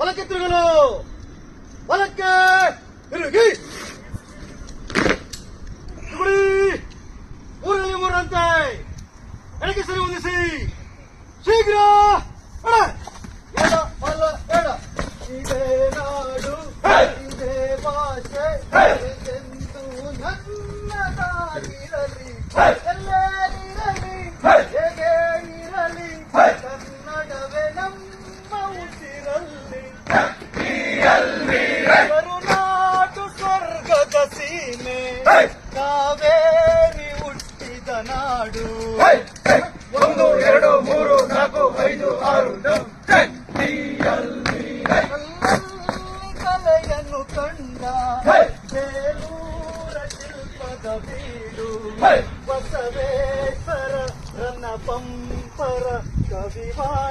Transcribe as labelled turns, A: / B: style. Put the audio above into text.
A: ಹೊಲಕ್ಕೆ ತಿರುಗಲು. ಹೊಲಕ್ಕೆ ತಿರುಗಿ. ಮೂರರಲ್ಲಿ ಮೂರರಂತೆ. ಎಡಕ್ಕೆ ಸರಿ ಹೊಂದಿಸಿ. ಶೀಘ್ರ. ಮರುನಾಡು ಸ್ವರ್ಗದ ಸೀಮೆ. ಕಾವೇರಿ ಹುಟ್ಟಿದ ನಾಡು. ಒಂದು ಎರಡು ಮೂರು ನಾಲ್ಕು ಐದು ಆರು ಕಲೆಯನ್ನು ಕಂಡ ಬೇಲೂರ ಶಿಲ್ಪದ ಬೀಡು. ಬಸವೇಶ್ವರ ರನ್ನ ಪಂಪರ ಕವಿವಾಣ.